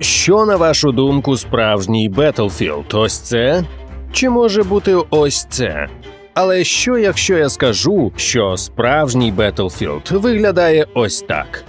Що, на вашу думку, справжній Battlefield? Ось це? Чи може бути ось це? Але що якщо я скажу, що справжній Battlefield виглядає ось так?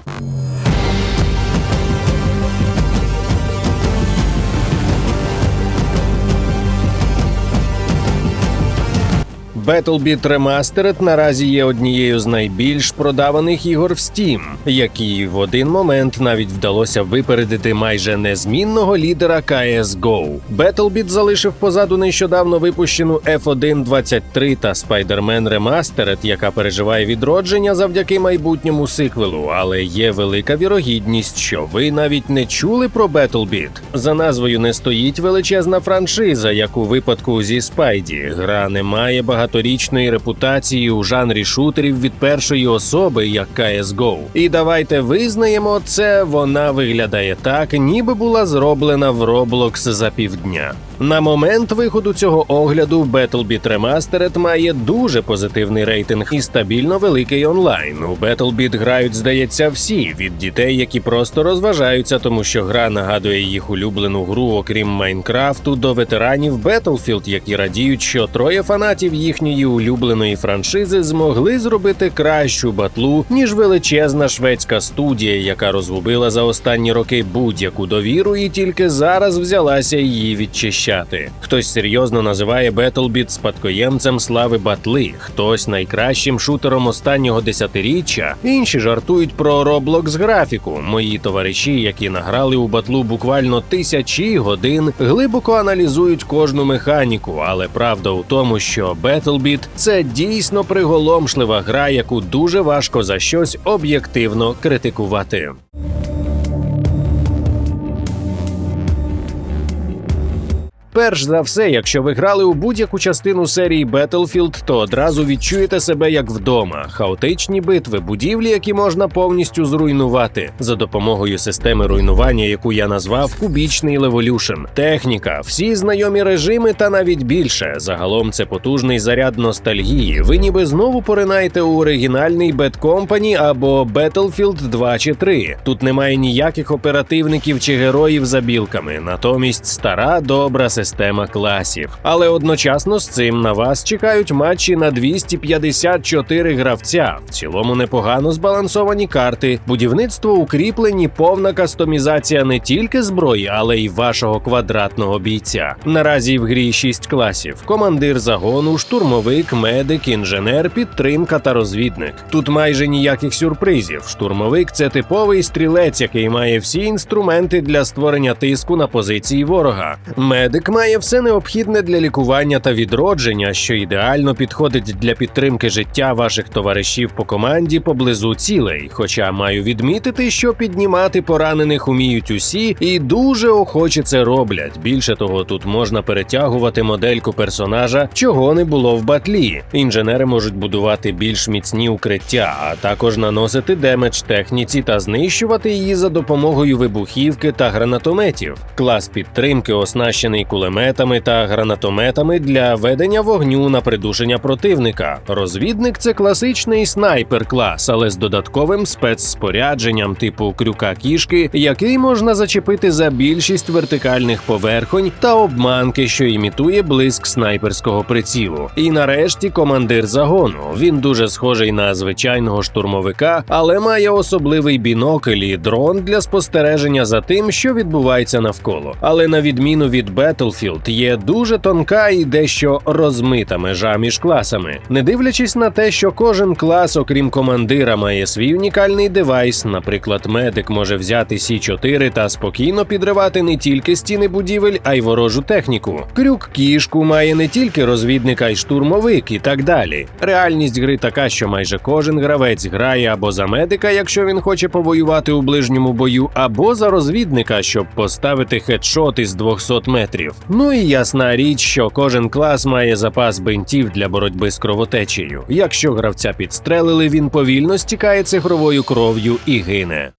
Battlebeat Remastered наразі є однією з найбільш продаваних ігор в Steam, якій в один момент навіть вдалося випередити майже незмінного лідера CSGO. Battlebeat залишив позаду нещодавно випущену F1.23 та Spider-Man Remastered, яка переживає відродження завдяки майбутньому сиквелу, але є велика вірогідність, що ви навіть не чули про Battlebeat. За назвою не стоїть величезна франшиза, як у випадку зі Спайді. Гра не має багаторічної репутації у жанрі шутерів від першої особи, як CSGO. І давайте визнаємо, це вона виглядає так, ніби була зроблена в Roblox за півдня. На момент виходу цього огляду Battlebeat Remastered має дуже позитивний рейтинг і стабільно великий онлайн. У Battlebeat грають, здається, всі від дітей, які просто розважаються, тому що гра нагадує їх улюблену гру, окрім Майнкрафту, до ветеранів Battlefield, які радіють, що троє фанатів їхньої улюбленої франшизи змогли зробити кращу батлу ніж величезна шведська студія, яка розгубила за останні роки будь-яку довіру, і тільки зараз взялася її відчищати. Хтось серйозно називає Battlebeat спадкоємцем слави батли, хтось найкращим шутером останнього десятиріччя. Інші жартують про Roblox графіку. Мої товариші, які награли у батлу буквально тисячі годин, глибоко аналізують кожну механіку, але правда у тому, що Battlebeat – це дійсно приголомшлива гра, яку дуже важко за щось об'єктивно критикувати. Перш за все, якщо ви грали у будь-яку частину серії Battlefield, то одразу відчуєте себе як вдома. Хаотичні битви, будівлі, які можна повністю зруйнувати за допомогою системи руйнування, яку я назвав кубічний Levolution. Техніка, всі знайомі режими та навіть більше. Загалом це потужний заряд ностальгії. Ви ніби знову поринаєте у оригінальний Bad Company або Battlefield 2 чи 3. Тут немає ніяких оперативників чи героїв за білками. Натомість стара добра система система класів. Але одночасно з цим на вас чекають матчі на 254 гравця. В цілому непогано збалансовані карти, будівництво укріплені, повна кастомізація не тільки зброї, але й вашого квадратного бійця. Наразі в грі 6 класів: командир загону, штурмовик, медик, інженер, підтримка та розвідник. Тут майже ніяких сюрпризів. Штурмовик це типовий стрілець, який має всі інструменти для створення тиску на позиції ворога. Медик має все необхідне для лікування та відродження, що ідеально підходить для підтримки життя ваших товаришів по команді поблизу цілей. Хоча маю відмітити, що піднімати поранених уміють усі і дуже охоче це роблять. Більше того, тут можна перетягувати модельку персонажа, чого не було в батлі. Інженери можуть будувати більш міцні укриття, а також наносити демедж техніці та знищувати її за допомогою вибухівки та гранатометів. Клас підтримки оснащений кулеметами та гранатометами для ведення вогню на придушення противника. Розвідник це класичний снайпер клас, але з додатковим спецспорядженням типу крюка кішки, який можна зачепити за більшість вертикальних поверхонь та обманки, що імітує блиск снайперського прицілу. І нарешті командир загону. Він дуже схожий на звичайного штурмовика, але має особливий бінокль і дрон для спостереження за тим, що відбувається навколо. Але на відміну від Battlefield є дуже тонка і дещо розмита межа між класами. Не дивлячись на те, що кожен клас, окрім командира, має свій унікальний девайс. Наприклад, медик може взяти Сі 4 та спокійно підривати не тільки стіни будівель, а й ворожу техніку. Крюк кішку має не тільки розвідника й штурмовик, і так далі. Реальність гри така, що майже кожен гравець грає або за медика, якщо він хоче повоювати у ближньому бою, або за розвідника, щоб поставити хедшот із 200 метрів. Ну і ясна річ, що кожен клас має запас бинтів для боротьби з кровотечею. Якщо гравця підстрелили, він повільно стікає цифровою кров'ю і гине.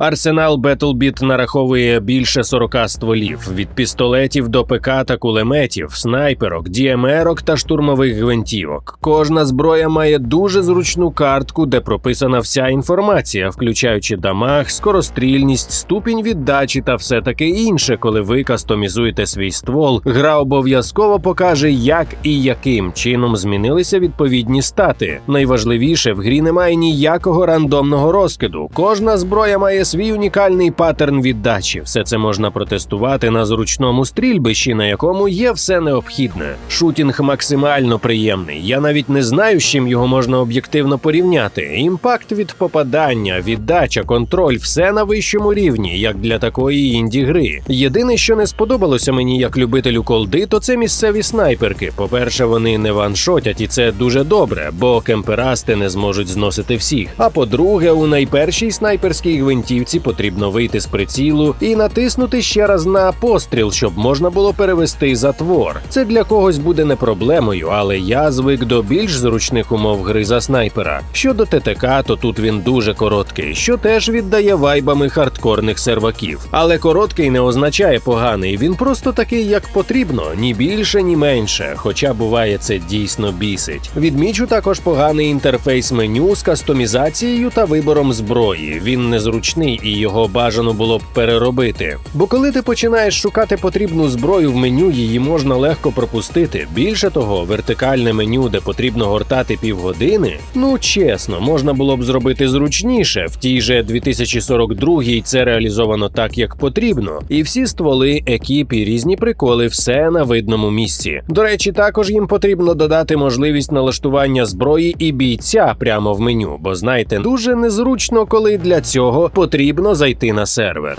Арсенал Battlebit нараховує більше 40 стволів від пістолетів до ПК та кулеметів, снайперок, діємерок та штурмових гвинтівок. Кожна зброя має дуже зручну картку, де прописана вся інформація, включаючи дамаг, скорострільність, ступінь віддачі та все таке інше. Коли ви кастомізуєте свій ствол, гра обов'язково покаже, як і яким чином змінилися відповідні стати. Найважливіше в грі немає ніякого рандомного розкиду. Кожна зброя має свій унікальний паттерн віддачі. Все це можна протестувати на зручному стрільбищі, на якому є все необхідне. Шутінг максимально приємний. Я навіть не знаю, з чим його можна об'єктивно порівняти. Імпакт від попадання, віддача, контроль все на вищому рівні, як для такої інді гри. Єдине, що не сподобалося мені як любителю колди, то це місцеві снайперки. По-перше, вони не ваншотять, і це дуже добре, бо кемперасти не зможуть зносити всіх. А по-друге, у найпершій снайперській гвинтівці потрібно вийти з прицілу і натиснути ще раз на постріл, щоб можна було перевести затвор. Це для когось буде не проблемою, але я звик до більш зручних умов гри за снайпера. Щодо ТТК, то тут він дуже короткий, що теж віддає вайбами хардкорних серваків. Але короткий не означає поганий. Він просто такий, як потрібно, ні більше, ні менше. Хоча буває це дійсно бісить. Відмічу також поганий інтерфейс меню з кастомізацією та вибором зброї. Він незручний і його бажано було б переробити. Бо коли ти починаєш шукати потрібну зброю в меню, її можна легко пропустити. Більше того, вертикальне меню, де потрібно гортати півгодини. Ну чесно, можна було б зробити зручніше. В тій же 2042-й це реалізовано так, як потрібно. І всі стволи, екіп і різні приколи, все на видному місці. До речі, також їм потрібно додати можливість налаштування зброї і бійця прямо в меню, бо знаєте, дуже незручно, коли для цього потрібно зайти на сервер.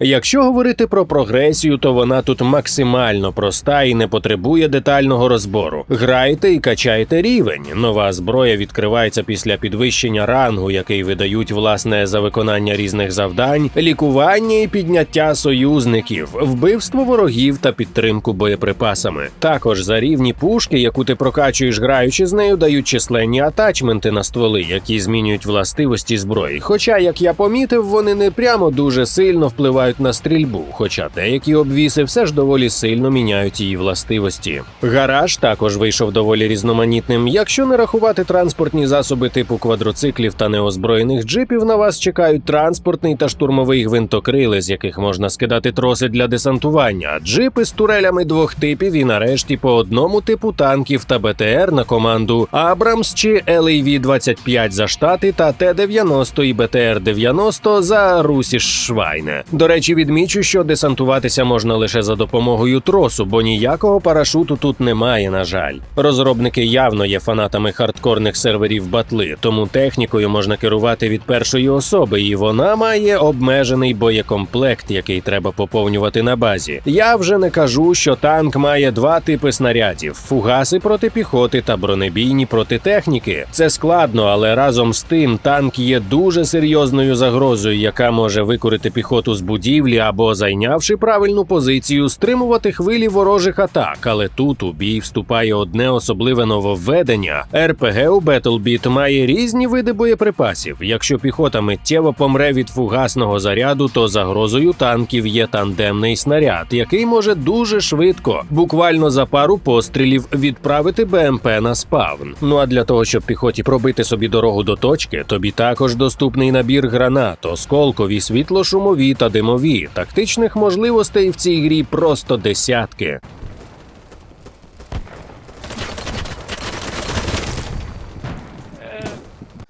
Якщо говорити про прогресію, то вона тут максимально проста і не потребує детального розбору. Грайте і качайте рівень. Нова зброя відкривається після підвищення рангу, який видають власне за виконання різних завдань, лікування і підняття союзників, вбивство ворогів та підтримку боєприпасами. Також за рівні пушки, яку ти прокачуєш, граючи з нею, дають численні атачменти на стволи, які змінюють властивості зброї. Хоча, як я помітив, вони не прямо дуже сильно впливають на стрільбу, хоча деякі обвіси все ж доволі сильно міняють її властивості. Гараж також вийшов доволі різноманітним. Якщо не рахувати транспортні засоби типу квадроциклів та неозброєних джипів, на вас чекають транспортний та штурмовий гвинтокрили, з яких можна скидати троси для десантування, джипи з турелями двох типів і нарешті по одному типу танків та БТР на команду Абрамс чи LAV-25 за штати та Т-90 і БТР-90 за Русіш Швайне. До речі, відмічу, що десантуватися можна лише за допомогою тросу, бо ніякого парашуту тут немає, на жаль. Розробники явно є фанатами хардкорних серверів батли, тому технікою можна керувати від першої особи, і вона має обмежений боєкомплект, який треба поповнювати на базі. Я вже не кажу, що танк має два типи снарядів: фугаси проти піхоти та бронебійні проти техніки. Це складно, але разом з тим танк є дуже серйозною загрозою, яка може викорити піхоту з будівлі або зайнявши правильну позицію, стримувати хвилі ворожих атак. Але тут у бій вступає одне особливе нововведення. РПГ у Battlebit має різні види боєприпасів. Якщо піхота миттєво помре від фугасного заряду, то загрозою танків є тандемний снаряд, який може дуже швидко, буквально за пару пострілів, відправити БМП на спавн. Ну а для того, щоб піхоті пробити собі дорогу до точки, тобі також доступний набір гранат, осколкові, світлошумові та димові. Тактичних можливостей в цій грі просто десятки.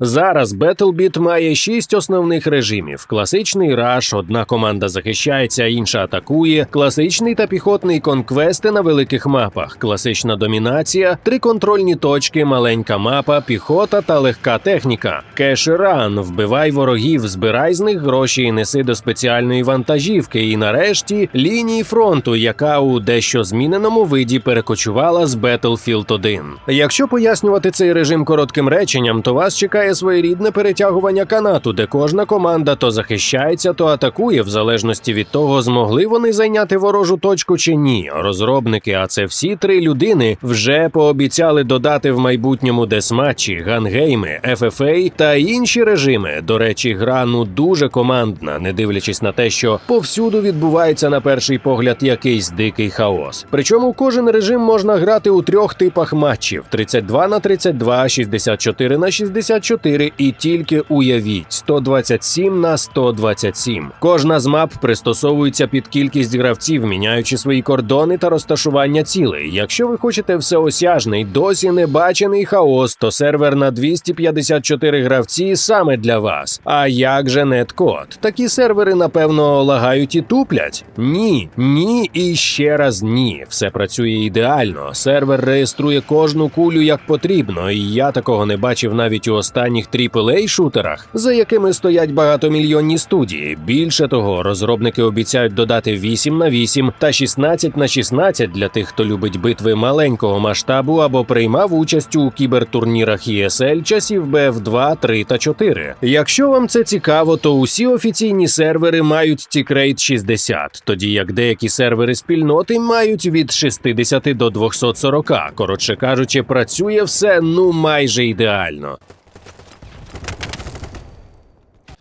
Зараз Battlebit має шість основних режимів: класичний раш, одна команда захищається, інша атакує, класичний та піхотний конквести на великих мапах, класична домінація, три контрольні точки, маленька мапа, піхота та легка техніка. Кеш-ран, вбивай ворогів, збирай з них гроші і неси до спеціальної вантажівки. І нарешті лінії фронту, яка у дещо зміненому виді перекочувала з Battlefield 1. Якщо пояснювати цей режим коротким реченням, то вас чекає має своєрідне перетягування канату, де кожна команда то захищається, то атакує, в залежності від того, змогли вони зайняти ворожу точку чи ні. Розробники, а це всі три людини, вже пообіцяли додати в майбутньому десматчі, гангейми, FFA та інші режими. До речі, гра ну дуже командна, не дивлячись на те, що повсюду відбувається на перший погляд якийсь дикий хаос. Причому кожен режим можна грати у трьох типах матчів: 32 на 32, 64 на 64 і тільки уявіть 127 на 127. Кожна з мап пристосовується під кількість гравців, міняючи свої кордони та розташування цілей. Якщо ви хочете всеосяжний, досі не бачений хаос, то сервер на 254 гравці саме для вас. А як же неткод? Такі сервери, напевно, лагають і туплять? Ні, ні і ще раз ні. Все працює ідеально. Сервер реєструє кожну кулю як потрібно, і я такого не бачив навіть у останніх aaa шутерах, за якими стоять багатомільйонні студії. Більше того, розробники обіцяють додати 8 на 8 та 16 на 16 для тих, хто любить битви маленького масштабу або приймав участь у кібертурнірах ESL часів BF2, 3 та 4. Якщо вам це цікаво, то усі офіційні сервери мають тікрейт 60, тоді як деякі сервери спільноти мають від 60 до 240. Коротше кажучи, працює все ну майже ідеально.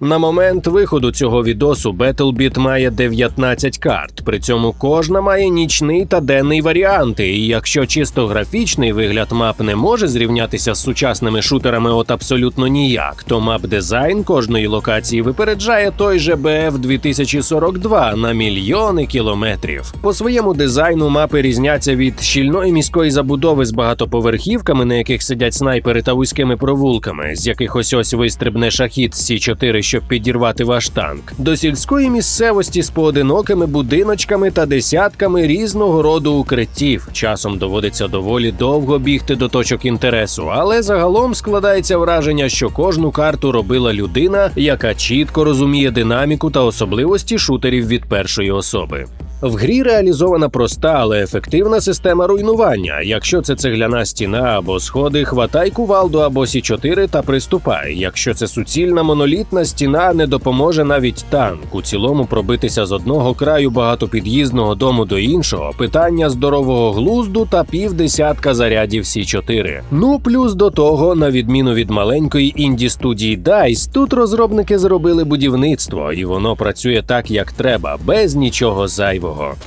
На момент виходу цього відосу BattleBit має 19 карт. При цьому кожна має нічний та денний варіанти. І якщо чисто графічний вигляд мап не може зрівнятися з сучасними шутерами, от абсолютно ніяк, то мап дизайн кожної локації випереджає той же BF 2042 на мільйони кілометрів. По своєму дизайну мапи різняться від щільної міської забудови з багатоповерхівками, на яких сидять снайпери та вузькими провулками, з яких ось ось вистрибне шахід Сі 4 щоб підірвати ваш танк, до сільської місцевості з поодинокими будиночками та десятками різного роду укриттів. Часом доводиться доволі довго бігти до точок інтересу, але загалом складається враження, що кожну карту робила людина, яка чітко розуміє динаміку та особливості шутерів від першої особи. В грі реалізована проста, але ефективна система руйнування. Якщо це цегляна стіна або сходи, хватай кувалду або сі 4 та приступай. Якщо це суцільна монолітна стіна, не допоможе навіть танк. У цілому пробитися з одного краю багатопід'їзного дому до іншого питання здорового глузду та півдесятка зарядів сі 4 Ну плюс до того, на відміну від маленької інді студії DICE, тут розробники зробили будівництво, і воно працює так, як треба, без нічого зайвого. rock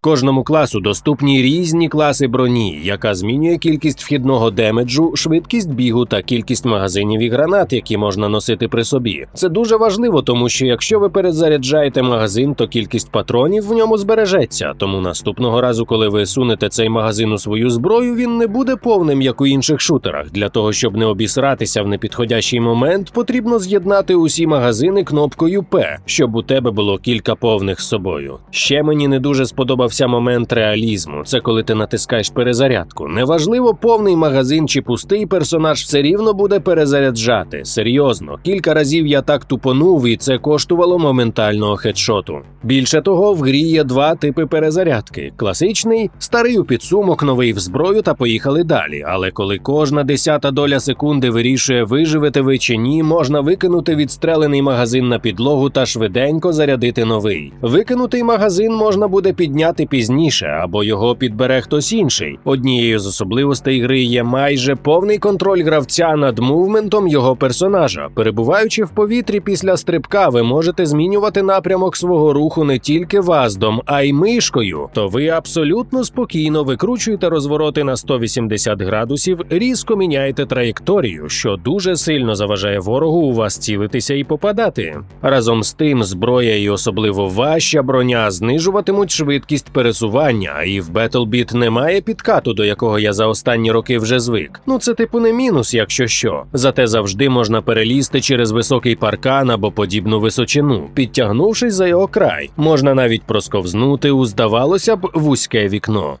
Кожному класу доступні різні класи броні, яка змінює кількість вхідного демеджу, швидкість бігу та кількість магазинів і гранат, які можна носити при собі. Це дуже важливо, тому що якщо ви перезаряджаєте магазин, то кількість патронів в ньому збережеться. Тому наступного разу, коли ви сунете цей магазин у свою зброю, він не буде повним, як у інших шутерах. Для того щоб не обісратися в непідходящий момент, потрібно з'єднати усі магазини кнопкою П, щоб у тебе було кілька повних з собою. Ще мені не дуже сподобався момент реалізму. Це коли ти натискаєш перезарядку. Неважливо, повний магазин чи пустий персонаж все рівно буде перезаряджати. Серйозно, кілька разів я так тупонув, і це коштувало моментального хедшоту. Більше того, в грі є два типи перезарядки: класичний, старий у підсумок, новий в зброю та поїхали далі. Але коли кожна десята доля секунди вирішує, виживете ви чи ні, можна викинути відстрелений магазин на підлогу та швиденько зарядити новий. Викинутий магазин можна буде підняти пізніше, або його підбере хтось інший. Однією з особливостей гри є майже повний контроль гравця над мувментом його персонажа. Перебуваючи в повітрі після стрибка, ви можете змінювати напрямок свого руху не тільки ваздом, а й мишкою. То ви абсолютно спокійно викручуєте розвороти на 180 градусів, різко міняєте траєкторію, що дуже сильно заважає ворогу у вас цілитися і попадати. Разом з тим, зброя і особливо важча броня знижуватимуть швидкість пересування, і в BattleBit немає підкату, до якого я за останні роки вже звик. Ну це типу не мінус, якщо що. Зате завжди можна перелізти через високий паркан або подібну височину, підтягнувшись за його край. Можна навіть просковзнути у здавалося б вузьке вікно.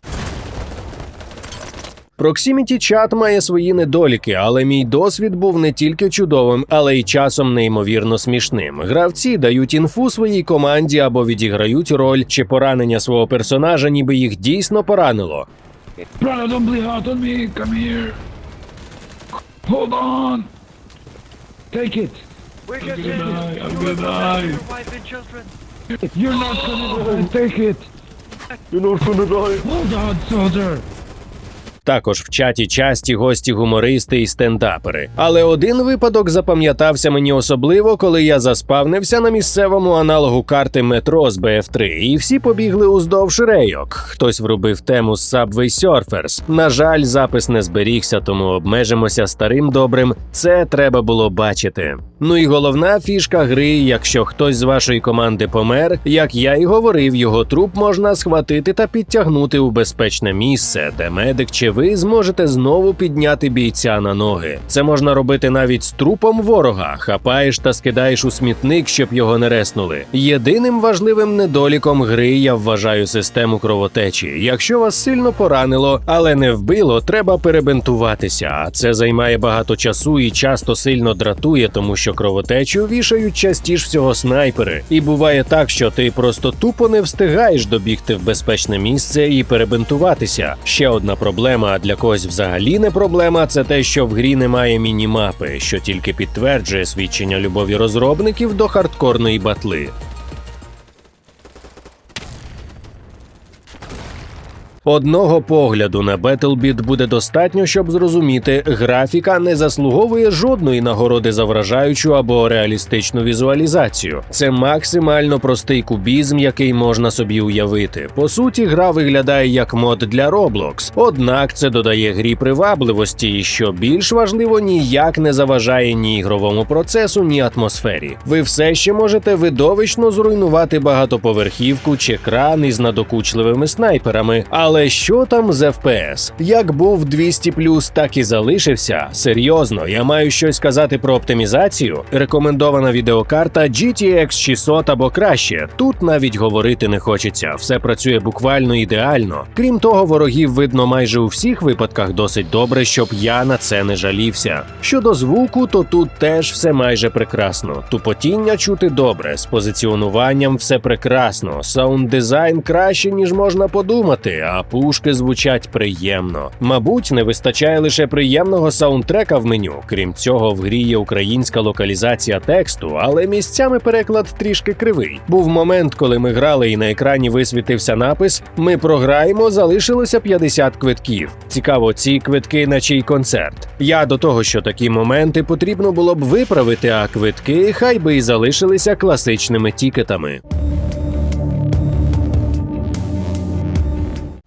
Proximity чат має свої недоліки, але мій досвід був не тільки чудовим, але й часом неймовірно смішним. Гравці дають інфу своїй команді або відіграють роль чи поранення свого персонажа, ніби їх дійсно поранило. Brother, don't bleed out on me. Come here. Hold on. Take it. We're gonna getting die, I'm you gonna will die. protect your wife and children. You're not gonna die. Take it. You're not gonna die. Hold on, soldier. Також в чаті часті гості гумористи і стендапери. Але один випадок запам'ятався мені особливо, коли я заспавнився на місцевому аналогу карти метро з BF3, і всі побігли уздовж рейок. Хтось врубив тему з Subway Surfers. На жаль, запис не зберігся, тому обмежимося старим добрим. Це треба було бачити. Ну і головна фішка гри, якщо хтось з вашої команди помер, як я й говорив, його труп можна схватити та підтягнути у безпечне місце, де медик чи ви зможете знову підняти бійця на ноги. Це можна робити навіть з трупом ворога, хапаєш та скидаєш у смітник, щоб його не реснули. Єдиним важливим недоліком гри я вважаю систему кровотечі. Якщо вас сильно поранило, але не вбило, треба перебинтуватися. А це займає багато часу і часто сильно дратує, тому що кровотечу вішають частіше всього снайпери. І буває так, що ти просто тупо не встигаєш добігти в безпечне місце і перебинтуватися. Ще одна проблема, а для когось взагалі не проблема, це те, що в грі немає мінімапи, що тільки підтверджує свідчення любові розробників до хардкорної батли. Одного погляду на Battlebit буде достатньо, щоб зрозуміти, графіка не заслуговує жодної нагороди за вражаючу або реалістичну візуалізацію. Це максимально простий кубізм, який можна собі уявити. По суті, гра виглядає як мод для Roblox, однак це додає грі привабливості, і що більш важливо, ніяк не заважає ні ігровому процесу, ні атмосфері. Ви все ще можете видовищно зруйнувати багатоповерхівку чи кран із надокучливими снайперами. Але що там з FPS? Як був 200 так і залишився. Серйозно, я маю щось сказати про оптимізацію. Рекомендована відеокарта GTX 600 або краще. Тут навіть говорити не хочеться. Все працює буквально ідеально. Крім того, ворогів видно майже у всіх випадках досить добре, щоб я на це не жалівся. Щодо звуку, то тут теж все майже прекрасно. Тупотіння чути добре, з позиціонуванням все прекрасно. Саунд дизайн краще ніж можна подумати. А пушки звучать приємно. Мабуть, не вистачає лише приємного саундтрека в меню. Крім цього, в грі є українська локалізація тексту, але місцями переклад трішки кривий. Був момент, коли ми грали і на екрані висвітився напис: Ми програємо, залишилося 50 квитків. Цікаво, ці квитки на чий концерт. Я до того, що такі моменти потрібно було б виправити, а квитки хай би і залишилися класичними тікетами.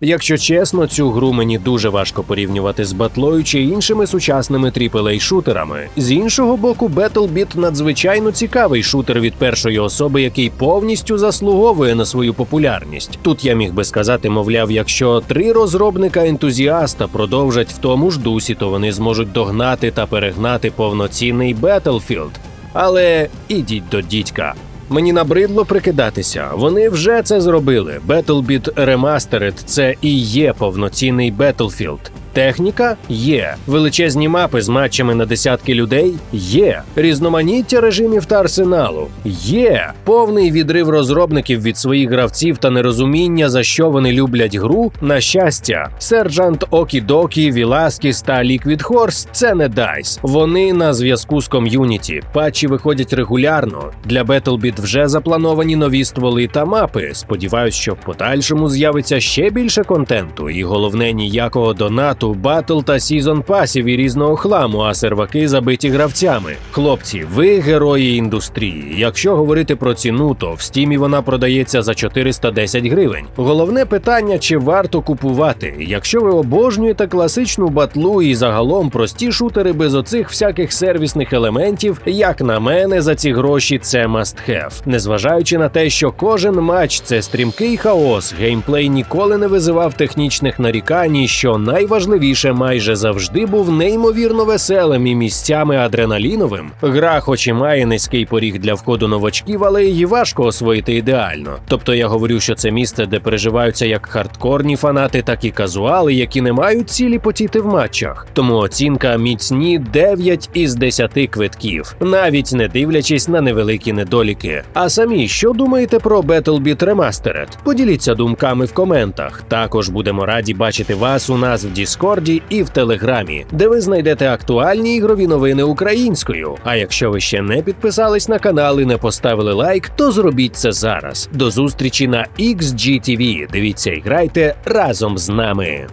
Якщо чесно, цю гру мені дуже важко порівнювати з батлою чи іншими сучасними aaa шутерами. З іншого боку, BattleBit надзвичайно цікавий шутер від першої особи, який повністю заслуговує на свою популярність. Тут я міг би сказати, мовляв, якщо три розробника ентузіаста продовжать в тому ж дусі, то вони зможуть догнати та перегнати повноцінний Battlefield. Але ідіть до дідька. Мені набридло прикидатися. Вони вже це зробили. Battlebit Remastered – це і є повноцінний Battlefield. Техніка є. Величезні мапи з матчами на десятки людей є. Різноманіття режимів та арсеналу є. Повний відрив розробників від своїх гравців та нерозуміння, за що вони люблять гру. На щастя, Сержант Окідокі, Віласкіс та Liquid Horse – це не DICE. Вони на зв'язку з ком'юніті. Патчі виходять регулярно. Для Battlebit вже заплановані нові стволи та мапи. Сподіваюсь, що в подальшому з'явиться ще більше контенту, і головне ніякого донату, батл та сізон пасів і різного хламу, а серваки забиті гравцями. Хлопці, ви герої індустрії. Якщо говорити про ціну, то в стімі вона продається за 410 гривень. Головне питання, чи варто купувати. Якщо ви обожнюєте класичну батлу і загалом прості шутери без оцих всяких сервісних елементів, як на мене, за ці гроші це must have. Незважаючи на те, що кожен матч це стрімкий хаос, геймплей ніколи не визивав технічних нарікань, і що найважливіше майже завжди був неймовірно веселим і місцями адреналіновим. Гра, хоч і має низький поріг для входу новачків, але її важко освоїти ідеально. Тобто я говорю, що це місце, де переживаються як хардкорні фанати, так і казуали, які не мають цілі потіти в матчах. Тому оцінка міцні 9 із 10 квитків, навіть не дивлячись на невеликі недоліки. А самі що думаєте про BattleBit Remastered? Поділіться думками в коментах. Також будемо раді бачити вас у нас в Discord Діскорді і в Телеграмі, де ви знайдете актуальні ігрові новини українською. А якщо ви ще не підписались на канал і не поставили лайк, то зробіть це зараз. До зустрічі на XGTV. Дивіться і грайте разом з нами.